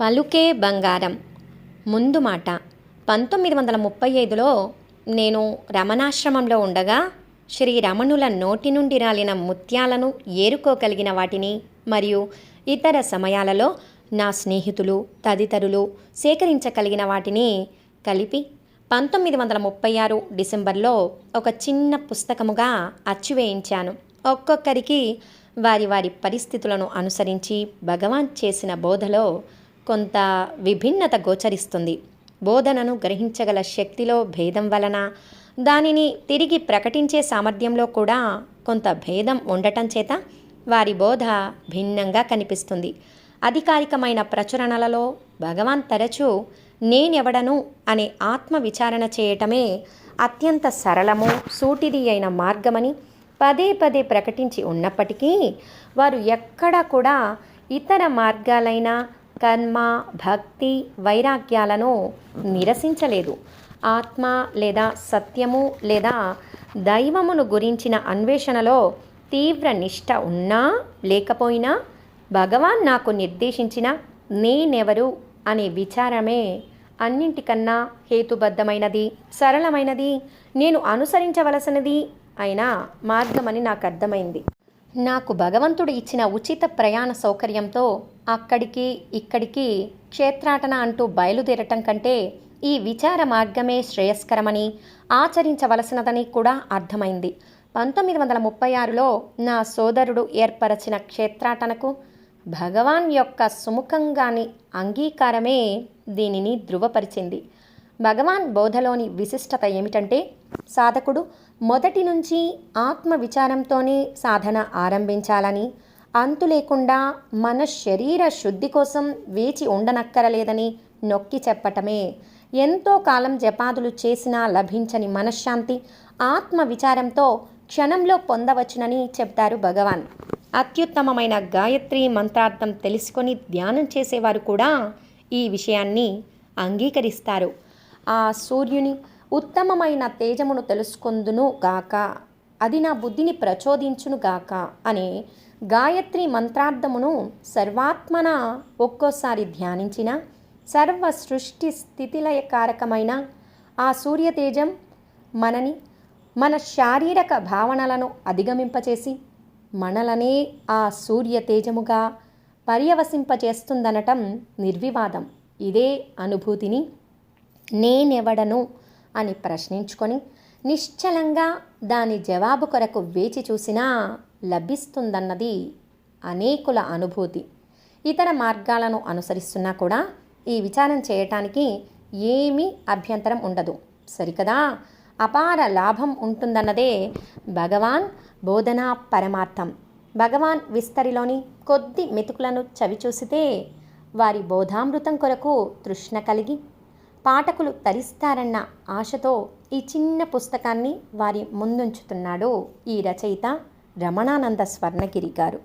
పలుకే బంగారం. ముందు మాట పంతొమ్మిది వందల ముప్పై ఐదులో నేను రమణాశ్రమంలో ఉండగా శ్రీ రమణుల నోటి నుండి రాలిన ముత్యాలను ఏరుకోగలిగిన వాటిని మరియు ఇతర సమయాలలో నా స్నేహితులు తదితరులు సేకరించగలిగిన వాటిని కలిపి పంతొమ్మిది వందల ముప్పై ఆరు డిసెంబర్లో ఒక చిన్న పుస్తకముగా అచ్చువేయించాను. ఒక్కొక్కరికి వారి వారి పరిస్థితులను అనుసరించి భగవాన్ చేసిన బోధలో కొంత విభిన్నత గోచరిస్తుంది. బోధనను గ్రహించగల శక్తిలో భేదం వలన దానిని తిరిగి ప్రకటించే సామర్థ్యంలో కూడా కొంత భేదం ఉండటం చేత వారి బోధ భిన్నంగా కనిపిస్తుంది. అధికారికమైన ప్రచురణలలో భగవాన్ తరచూ నేనెవడను అనే ఆత్మ విచారణ చేయటమే అత్యంత సరళము సూటిది అయిన మార్గమని పదే పదే ప్రకటించి ఉన్నప్పటికీ వారు ఎక్కడా కూడా ఇతర మార్గాలైన కర్మ భక్తి వైరాగ్యాలను నిరసించలేదు. ఆత్మ లేదా సత్యము లేదా దైవమును గురించిన అన్వేషణలో తీవ్ర నిష్ట ఉన్నా లేకపోయినా భగవాన్ నాకు నిర్దేశించిన నేనెవరు అనే విచారమే అన్నింటికన్నా హేతుబద్ధమైనది సరళమైనది నేను అనుసరించవలసినది అయిన మార్గమని నాకు అర్థమైంది. నాకు భగవంతుడు ఇచ్చిన ఉచిత ప్రయాణ సౌకర్యంతో అక్కడికి ఇక్కడికి క్షేత్రాటన అంటూ బయలుదేరటం కంటే ఈ విచార మార్గమే శ్రేయస్కరమని ఆచరించవలసినదని కూడా అర్థమైంది. పంతొమ్మిది వందల ముప్పై ఆరులో నా సోదరుడు ఏర్పరచిన క్షేత్రాటనకు భగవాన్ యొక్క సుముఖంగాని అంగీకారమే దీనిని ధృవపరిచింది. భగవాన్ బోధలోని విశిష్టత ఏమిటంటే సాధకుడు మొదటి నుంచి ఆత్మ విచారంతోనే సాధన ఆరంభించాలని అంతు లేకుండా మన శరీర శుద్ధి కోసం వేచి ఉండనక్కరలేదని నొక్కి చెప్పటమే. ఎంతో కాలం జపాదులు చేసినా లభించని మనశ్శాంతి ఆత్మ విచారంతో క్షణంలో పొందవచ్చునని చెప్తారు భగవాన్. అత్యుత్తమమైన గాయత్రి మంత్రార్థం తెలుసుకొని ధ్యానం చేసేవారు కూడా ఈ విషయాన్ని అంగీకరిస్తారు. ఆ సూర్యుని ఉత్తమమైన తేజమును తెలుసుకుందును గాక. అది నా బుద్ధిని ప్రచోదించును గాక అనే గాయత్రి మంత్రార్థమును సర్వాత్మన ఒక్కోసారి ధ్యానించిన సర్వ సృష్టి స్థితిలయకారకమైన ఆ సూర్యతేజం మనని మన శారీరక భావనలను అధిగమింపచేసి మనలనే ఆ సూర్యతేజముగా పర్యవసింపచేస్తుందనటం నిర్వివాదం. ఇదే అనుభూతిని నేనెవడను అని ప్రశ్నించుకొని నిశ్చలంగా దాని జవాబు కొరకు వేచి చూసినా లభిస్తుందన్నది అనేకుల అనుభూతి. ఇతర మార్గాలను అనుసరిస్తున్నా కూడా ఈ విచారం చేయటానికి ఏమీ అభ్యంతరం ఉండదు. సరికదా? అపార లాభం ఉంటుందన్నదే భగవాన్ బోధనా పరమార్థం. భగవాన్ విస్తరిలోని కొద్ది మెతుకులను చవిచూసితే వారి బోధామృతం కొరకు తృష్ణ కలిగి పాఠకులు తరిస్తారన్న ఆశతో ఈ చిన్న పుస్తకాన్ని వారి ముందుంచుతున్నాడు ఈ రచయిత రమణానంద స్వర్ణగిరి గారు.